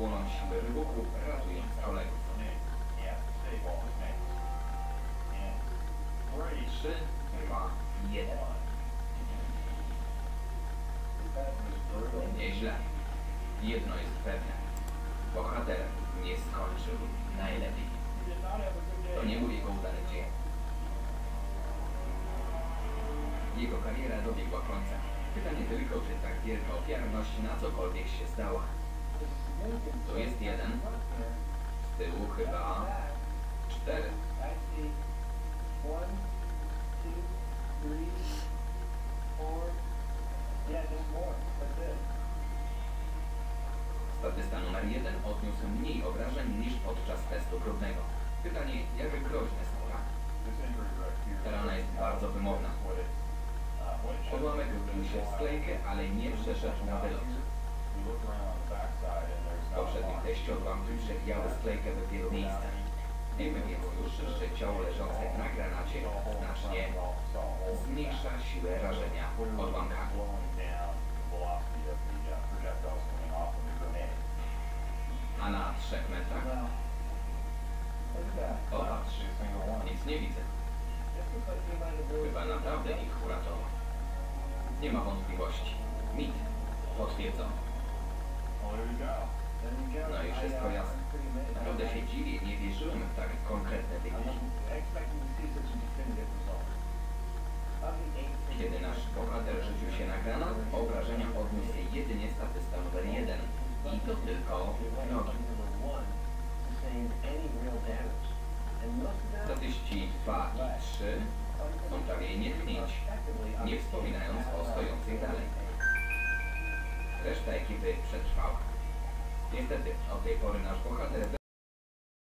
pochłonąć siłę wybuchu, ratując kolegów. Nieźle. Jedno jest pewne. Bohater nie skończył najlepiej. To nie był jego udany. Jego kariera dobiegła końca. Pytanie tylko, czy tak wielka ofiarność na cokolwiek się zdała. Tu jest jeden. Z tyłu chyba cztery. Statysta numer jeden odniósł mniej obrażeń niż podczas testu próbnego. Pytanie, jak groźne są rany? Rana jest bardzo wymowna. Odłamek wbił się w sklejkę, ale nie przeszedł na wylot. W poprzednim teście odłamki przebijały sklejkę w wielu miejscach. Wiemy więc już, że ciało leżące na granacie znacznie zmniejsza siłę rażenia odłamkami. A na trzech metrach? Popatrz, nic nie widzę. Chyba naprawdę ich uratował. Nie ma wątpliwości. Mit potwierdzony. No i wszystko jasne. Naprawdę się dziwię, nie wierzyłem w tak konkretne wyniki. Kiedy nasz bohater rzucił się na granat, obrażenia odniósł jedynie statysta numer jeden. I to tylko nogi. Statyści 2 i 3 są prawie nietknięci, nie wspominając o stojących dalej. Reszta ekipy przetrwała. Niestety, od tej pory nasz bohater